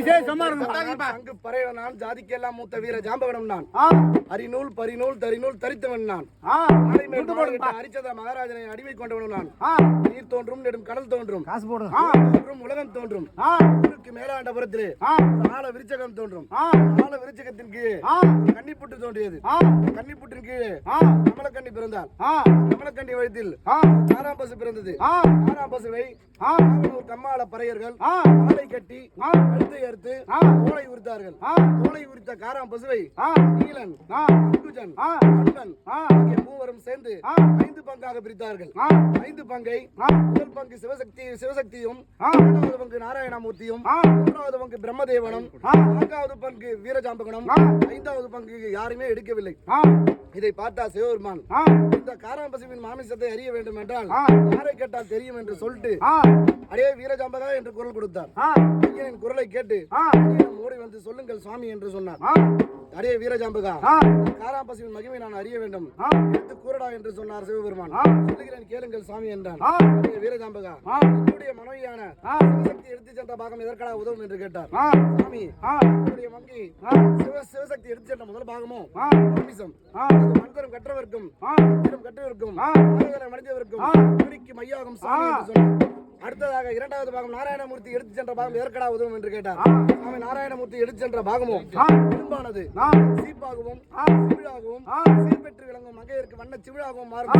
அங்கு நான் ஜாதிக்கெல்லாம் மூத்த வீர நான். ஆ, அரிநூல் பரிநூல் தரிநூல் தரித்தவன் நான். அரிச்சத மகாராஜனை அடிமை கொண்டவன் நான். ஆ, நீர் தோன்றும் நெடும் கடல் தோன்றும். காசு போடுங்க ஆ, தோன்றும் உலகம் தோன்றும். ஊருக்கு மேலாண்டபுரத்திலே ஆ, ஒரு ஆழ விருச்சகம் தோன்றும். ஆ, ஆழ விருச்சகத்தின் கீழே கன்னிப்புட்டு தோன்றியது. கன்னிப்புட்டின் கீழே கமலக்கண்ணி பிறந்தாள். ஆ, கமலக்கண்ணி ஆ, ஆறாம் பசு பிறந்தது. ஆறாம் பசுவை கம்மாள பறையர்கள் ஆ, காலை கட்டி கழுத்தை ஆ, தோலை உரித்தார்கள். தோலை உரித்த காராம் பசுவை நீலன் ஆ, அன்பன் ஆகிய மூவரும் சேர்ந்து ஐந்து பங்காக பிரித்தார்கள். ஐந்து பங்கை முதல் பங்கு சிவசக்தி சிவசக்தியும் இரண்டாவது பங்கு நாராயணமூர்த்தியும் மூன்றாவது பங்கு பிரம்மதேவனும் நான்காவது பங்கு வீரஜாம்பகனும். ஐந்தாவது பங்கு யாருமே எடுக்கவில்லை. இதை பார்த்தா சிவபெருமான் இந்த காராம்பசுவின் மாமிசத்தை அறிய வேண்டும் என்றால். யாரை கேட்டால் தெரியும் என்று சொல்லிட்டு அடே வீரஜாம்பகா என்று குரல் கொடுத்தார். ஐயனின் குரலை கேட்டு ஓடி வந்து சொல்லுங்கள் சுவாமி என்று சொன்னார். அடே வீரஜாம்பகா காராம்பசுவின் மகிமை நான் அறிய வேண்டும். எடுத்து கூறடா என்று சொன்னார் சிவபெருமான். சொல்லுகிறேன் கேளுங்கள் சாமி என்றான். அடே வீரஜாம்பகா என்னுடைய மனைவியான சிவசக்தி எடுத்து சென்ற பாகம் எதற்காக உதவும் என்று கேட்டார். சாமி என்னுடைய மங்கி சிவ சிவசக்தி எடுத்து சென்ற முதல் பாகமோ ஆ, மாமிசம். மந்திரம் கற்றவர்க்கும் ஆ. ஆராதனை மனிதவர்க்கும் மையாகும் சாமி என்று சொன்னார். அடுத்ததாக இரண்டாவது பாகம் நாராயணமூர்த்தி எடுத்து சென்ற பாகம் எதற்கடா உதவும் என்று கேட்டார். சாமி நாராயணமூர்த்தி எடுத்து சென்ற பாகமோ ஆ. இரும்பானது. சீப்பாகவும். சிவிழாகவும். சீர்பெற்று விளங்கும் மங்கையருக்கு வண்ண சிவிழாகவும் மாறும்.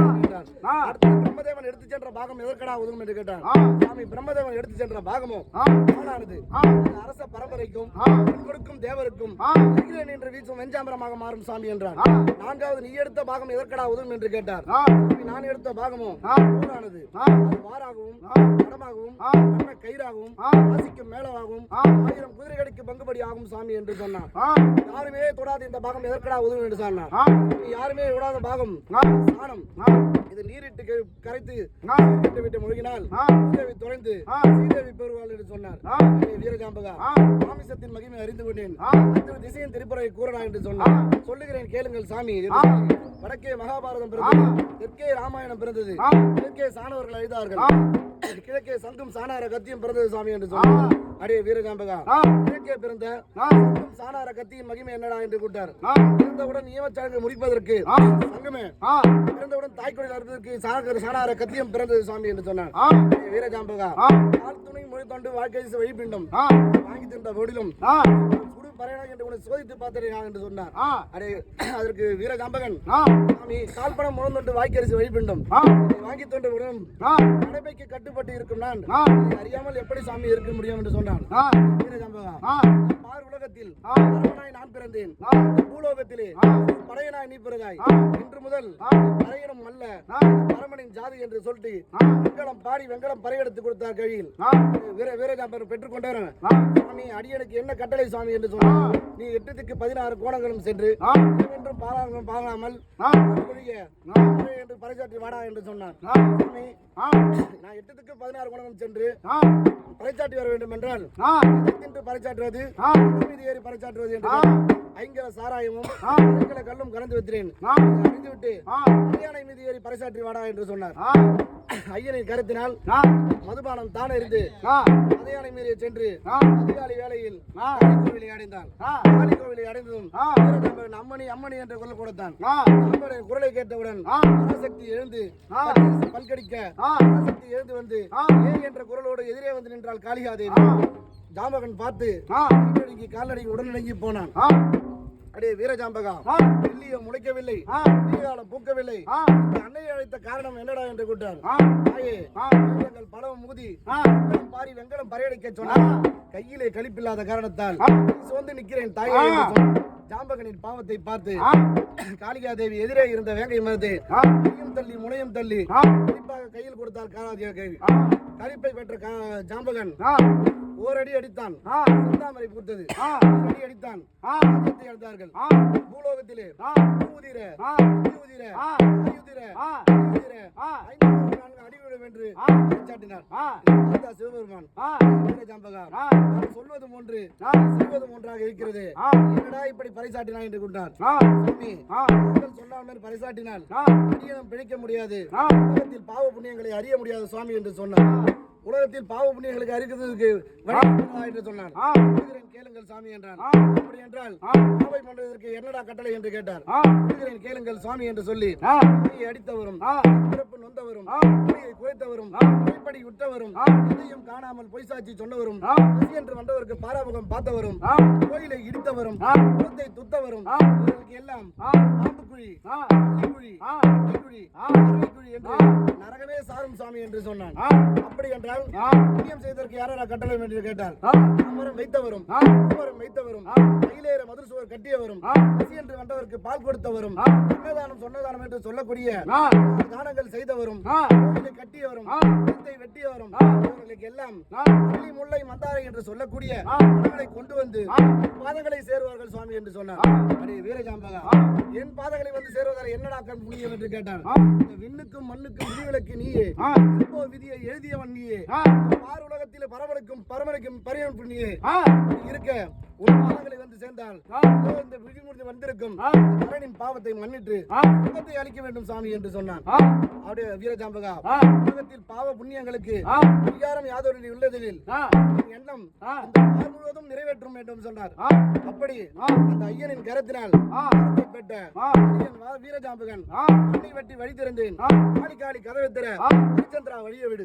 அடுத்தது பிரம்மதேவன் எடுத்து சென்ற பாகம் எதற்கடா உதவும் என்று கேட்டார். சாமி பிரம்மதேவன் எடுத்து சென்ற பாகமோ ஆ, ஆளானது ஆ. அது அரச பரம்பரைக்கும். கொடுக்கும் தேவருக்கும். அகிலன் என்று வீசும் வெஞ்சாம்பரமாக மாறும் சாமி என்றார். நான்காவது நீ எடுத்த பாகம் எதற்கடா உதவும் என்று கேட்டார் நான் எடுத்த பாகமோ ஆ. ஊரானது ஆ. அது வாராகவும். படமாகவும் ஆ. வண்ண கயிறாகவும் ஆ. ஆசிக்கும் மேலவாகவும். ஆயிரம் குதிரைகளுக்கு பங்குபடி ஆகும் சாமி என்று சொன்னார் ஆ, யாருமே தொடாத இந்த பாகம் எதற்கடா உதவும் என்று நீ யாருமே விடாத பாகம் சாணம். இது நீரிட்டு கரைத்து விட்டு முழுகினால் தொலைந்து ஆ. சீதேவி பெறுவாள் என்று சொன்னார். வீரஜாம்பகா. மாமிசத்தின் மகிமை அறிந்து கொண்டேன். திசையின் திருப்புறை கூறடா என்று சொன்னார் சொல்லுகிறேன் கேளுங்கள் சாமி. வடக்கே மகாபாரதம் பிறந்தது தெற்கே ராமாயணம் பிறந்தது. கிழக்கே சாணவர்கள் அழுதார்கள் ஆ. கிழக்கே சங்கும் சாணார கத்தியும் பிறந்தது சாமி என்று சொன்னார். அடே வீரஜாம்பகா ஆ, கிழக்கே பிறந்த சங்கும் சாணார கத்தியின் மகிமை என்னடா என்று கூட்டார் பிறந்தவுடன் நியமச்சடங்கு முடிப்பதற்கு. சங்கமே. பிறந்தவுடன் தாய்க்கொடியில் அறுப்பதற்கு சாகர சாணார கத்தியம் பிறந்தது சாமி என்று சொன்னார். ஆ, கால் துணை மொழி தொண்டு வாழ்க்கை வழிபிண்டம் வாங்கி தின்ற போதிலும். ஆ, சுடு பறையனா என்று உன்னை சோதித்து நான் என்று சொன்னார். அடே அதற்கு வீரஜாம்பகன் ஆ, சாமி கால்பணம் முழந்தொண்டு வாய்க்கரிசி வழிபிண்டம். வாங்கி தொண்டு ஆ, நடைமைக்கு கட்டுப்பட்டு இருக்கும் நான். அறியாமல் எப்படி சாமி இருக்க முடியும் என்று சொன்னான் ஆ, வீரஜாம்பகா ஆ, பார் உலகத்தில் நான் பிறந்தேன். பூலோகத்திலே. படையனாய் நீ பிறகாய். இன்று முதல் ஆ. பறையனும் அல்ல பரமனின் ஜாதி என்று சொல்லிட்டு ஆ. வெங்கலம் பாடி வெங்கலம் பறையெடுத்து கொடுத்தார் கையில் ஆ, வீர வீரஜாம்பர் பெற்றுக்கொண்டார் ஆ, சுவாமி அடியனுக்கு என்ன கட்டளை சுவாமி என்று சொன்னார். நீ எட்டுத்துக்கு பதினாறு கோணங்களும் சென்று பாராளும் பாராமல். பறை என்று பறைசாற்றி வாடா என்று சொன்னார் நான் எட்டுத்துக்கு பதினாறு கோணங்களும் சென்று பறைசாற்றி வர வேண்டும் என்றால் ஆ. மீது ஏறி பறைசாற்றுவது என்று ஆ. ஐங்கர சாராயமும் ஆ. ஐங்கர கல்லும் கலந்து வைத்திரேன். அறிந்துவிட்டு அரியானை மீது ஏறி பறைசாற்றி வாடா என்று சொன்னார் ஆ, ஐயனை கருத்தினால் மதுபானம் தானே இருந்து அதையானை மீறி சென்று அதிகாலை வேளையில் கோவிலை அடைந்தான் காளி கோவிலை அடைந்ததும் அம்மணி அம்மணி என்ற குரல் கொடுத்தான் குரலை கேட்டவுடன் ஆ. பராசக்தி எழுந்து. பல்கடிக்க ஆ. பராசக்தி எழுந்து வந்து. ஏ என்ற குரலோடு எதிரே வந்து நின்றாள் காளிகாதேவி. ஜாம்பகன் பார்த்து ஆ, கைநடுங்கி கால்நடுங்கி உடனடங்கி போனான். அடே வீரஜாம்பகா ஆ, வெள்ளிய முளைக்கவில்லை. விடியகாலம் பூக்கவில்லை. அன்னையை அழைத்த காரணம் என்னடா என்று கூட்டார். வேதங்கள் பலவும் முகுதி பாரி வெங்கலம் பறையடிக்க சொன்னார். கையிலே கழிப்பில்லாத காரணத்தால். சோர்ந்து நிற்கிறேன் தாயே. ஜாம்பகனின் பாவத்தை பார்த்து காளிகா தேவி எதிரே இருந்த வேங்கை மருது ஆ, முனையும் தள்ளி முனையும் தள்ளி கழிப்பாக கையில் கொடுத்தார் காளாதிய கேள்வி ஆ, கழிப்பை பெற்ற ஜாம்பகன் ஓரடி அடித்தான். செந்தாமரை பூத்தது. அடி அடித்தான். ஆ, ராஜ்யத்தை அழுத்தார்கள் ஆ, பூலோகத்திலே. ஊதிர ஊதிர. ஆயுதிர ஆ, ஊதிர ஆ, ஐந்து நான்கு அடிவிடும் என்று. சாட்டினார் சிவபெருமான். ஆ, ஜாம்பகா ஆ, நான் சொல்வதும் ஒன்று ஆ. செய்வதும் ஒன்றாக இருக்கிறது. என்னடா இப்படி பறைசாட்டினான் என்று கொண்டார் சுவாமி சொன்னால் பறைசாட்டினால் அடியனம் பிழைக்க முடியாது. உலகத்தில் பாவ புண்ணியங்களை அறிய முடியாது சுவாமி என்று சொன்னார். உலகத்தில் பாவ புண்ணியங்களுக்கு அறிக்கிறதுக்கு என்று சொன்னான் கேளுங்கள் சாமி என்றான். அப்படி என்றால். பாவை பண்றதற்கு என்னடா கட்டளை என்று கேட்டார். கேளுங்கள் சாமி என்று சொல்லி அடித்தவரும் நொந்தவரும் குறைத்தவரும். கைப்படி ஆ. எதையும் காணாமல் பொய் சாட்சி சொன்னவரும் என்று வந்தவருக்கு பாராமுகம் பார்த்தவரும். கோயிலை இடித்தவரும். குளத்தை துத்தவரும். இவர்களுக்கு எல்லாம். பாம்புக்குழி. குழி என்று. நரகமே சாரும் சாமி என்று சொன்னான். அப்படி என்றால். புண்ணியம் செய்ததற்கு யாரா கட்டளை என்று கேட்டார் ஆ. அமரம் வைத்தவரும் ஆ. பூமரம் வைத்தவரும். கையிலேற மதுர் சுவர் கட்டியவரும். பசி என்று வந்தவருக்கு பால் கொடுத்தவரும். அன்னதானம் சொன்னதானம் என்று சொல்லக்கூடிய. தானங்கள் செய்தவரும் ஆ. கோவிலை கட்டியவரும். வீட்டை வெட்டியவரும். இவர்களுக்கு எல்லாம். முள்ளி முல்லை மந்தாரை என்று சொல்லக்கூடிய. மரங்களை கொண்டு வந்து. பாதங்களை சேருவார்கள் சுவாமி என்று சொன்னார். அடே வீரஜாம்பகா. என் பாதங்களை வந்து சேருவதால் என்னடா கண் புண்ணியம் என்று கேட்டார் விண்ணுக்கும் மண்ணுக்கும் விதிவிலக்கு நீயே. இப்போ விதியை எழுதியவன் நீயே. பார் உலகத்திலே பரவலுக்கும் பரமனுக்கும் பரியன் நீயே இருக்க உன் பாதங்களை வந்து சேர்ந்தால் இந்த விழிமுடிந்து வந்திருக்கும் மரணின் பாவத்தை மன்னிட்டு. சுகத்தை அளிக்க வேண்டும் சாமி என்று சொன்னான். அப்படியே வீரஜாம்பகா. உலகத்தில் பாவ புண்ணியங்களுக்கு. அதிகாரம் யாதொரு உள்ளதில் எண்ணம். இந்த பார் முழுவதும் நிறைவேற்றும் வேண்டும் சொன்னார். அப்படி. அந்த ஐயனின் கரத்தினால் பெற்ற வீரஜாம்பகன் வெட்டி வழி திறந்தேன். காளி காளி கதவை திற. ஹரிச்சந்திரா வழிய விடு